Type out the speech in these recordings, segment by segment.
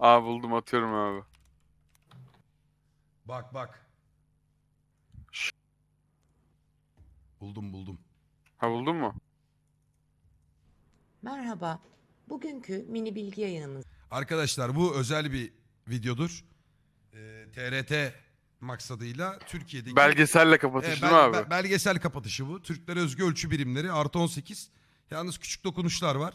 Aa buldum atıyorum abi. Bak bak. Buldum buldum. Ha buldun mu? Merhaba. Bugünkü mini bilgi yayınımız Arkadaşlar bu özel bir videodur. Ee, TRT maksadıyla Türkiye'deki... Belgeselle Ee, kapatış bel- değil mi abi? be- belgesel kapatışı bu. Türklere özgü ölçü birimleri artı 18. Yalnız küçük dokunuşlar var.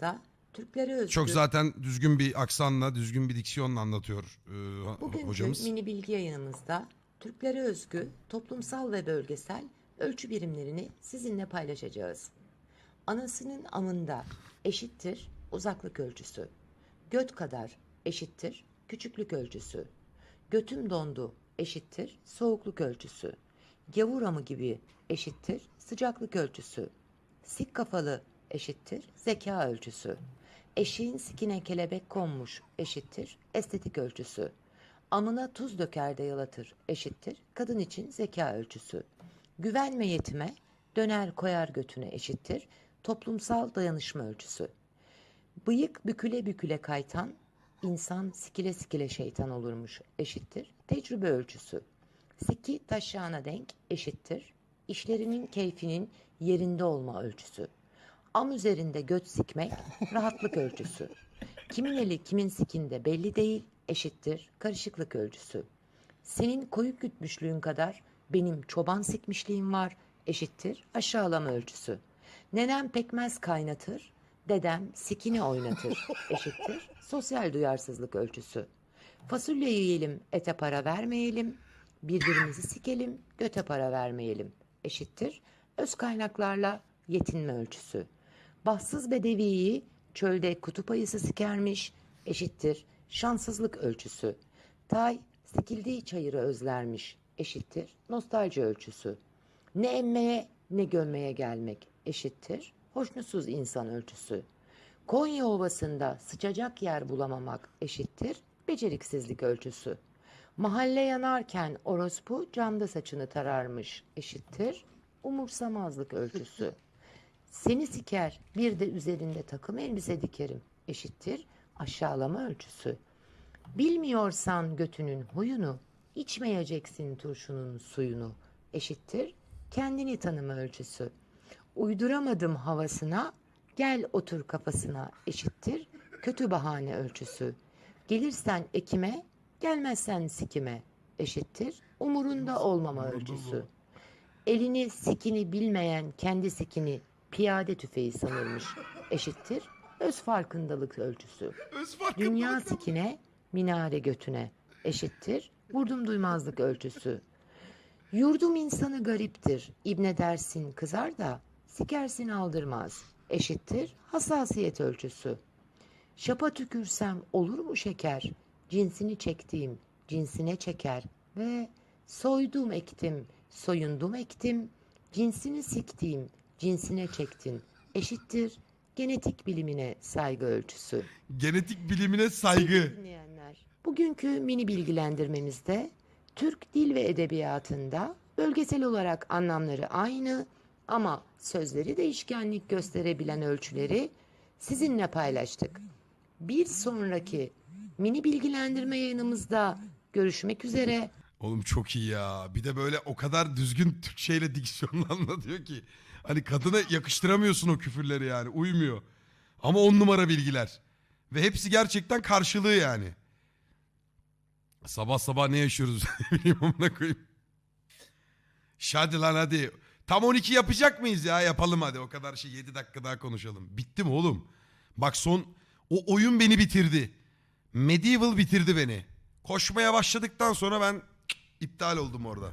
da Türklere özgü Çok zaten düzgün bir aksanla, düzgün bir diksiyonla anlatıyor e, Bugünkü hocamız. mini bilgi yayınımızda Türklere özgü toplumsal ve bölgesel ölçü birimlerini sizinle paylaşacağız. Anasının amında eşittir uzaklık ölçüsü. Göt kadar eşittir küçüklük ölçüsü. Götüm dondu eşittir soğukluk ölçüsü. Gavur amı gibi eşittir sıcaklık ölçüsü. Sik kafalı eşittir zeka ölçüsü. Eşeğin sikine kelebek konmuş eşittir estetik ölçüsü. Amına tuz döker de yalatır eşittir kadın için zeka ölçüsü. Güvenme yetime döner koyar götüne eşittir toplumsal dayanışma ölçüsü. Bıyık büküle büküle kaytan insan sikile sikile şeytan olurmuş eşittir tecrübe ölçüsü. Siki taşağına denk eşittir işlerinin keyfinin yerinde olma ölçüsü. Am üzerinde göt sikmek rahatlık ölçüsü. Kimin eli kimin sikinde belli değil eşittir karışıklık ölçüsü. Senin koyup gütmüşlüğün kadar benim çoban sikmişliğim var eşittir aşağılama ölçüsü. Nenem pekmez kaynatır, dedem sikini oynatır eşittir sosyal duyarsızlık ölçüsü. Fasulye yiyelim, ete para vermeyelim, birbirimizi sikelim, göte para vermeyelim eşittir öz kaynaklarla yetinme ölçüsü. Bahtsız bedeviyi çölde kutup ayısı sikermiş eşittir şanssızlık ölçüsü. Tay sikildiği çayırı özlermiş eşittir nostalji ölçüsü. Ne emmeye ne gömmeye gelmek eşittir hoşnutsuz insan ölçüsü. Konya Ovası'nda sıçacak yer bulamamak eşittir beceriksizlik ölçüsü. Mahalle yanarken orospu camda saçını tararmış eşittir umursamazlık ölçüsü. Seni siker bir de üzerinde takım elbise dikerim eşittir aşağılama ölçüsü. Bilmiyorsan götünün huyunu içmeyeceksin turşunun suyunu eşittir kendini tanıma ölçüsü. Uyduramadım havasına gel otur kafasına eşittir kötü bahane ölçüsü. Gelirsen ekime gelmezsen sikime eşittir umurunda olmama ölçüsü. Elini sikini bilmeyen kendi sikini piyade tüfeği sanırmış eşittir öz farkındalık ölçüsü. Öz farkındalık Dünya ama. sikine, minare götüne eşittir. Vurdum duymazlık ölçüsü. Yurdum insanı gariptir. İbne dersin kızar da sikersin aldırmaz. Eşittir hassasiyet ölçüsü. Şapa tükürsem olur mu şeker? Cinsini çektiğim cinsine çeker ve soydum ektim, soyundum ektim, cinsini siktiğim cinsine çektin. Eşittir genetik bilimine saygı ölçüsü. Genetik bilimine saygı. Dinleyenler, bugünkü mini bilgilendirmemizde Türk dil ve edebiyatında bölgesel olarak anlamları aynı ama sözleri değişkenlik gösterebilen ölçüleri sizinle paylaştık. Bir sonraki mini bilgilendirme yayınımızda görüşmek üzere. Oğlum çok iyi ya. Bir de böyle o kadar düzgün Türkçeyle diksiyonla anlatıyor ki. Hani kadına yakıştıramıyorsun o küfürleri yani. Uymuyor. Ama on numara bilgiler. Ve hepsi gerçekten karşılığı yani. Sabah sabah ne yaşıyoruz bileyim amına koyayım. Şş, Hadi lan hadi. Tam 12 yapacak mıyız ya? Yapalım hadi. O kadar şey 7 dakika daha konuşalım. Bitti mi oğlum? Bak son o oyun beni bitirdi. Medieval bitirdi beni. Koşmaya başladıktan sonra ben iptal oldum orada.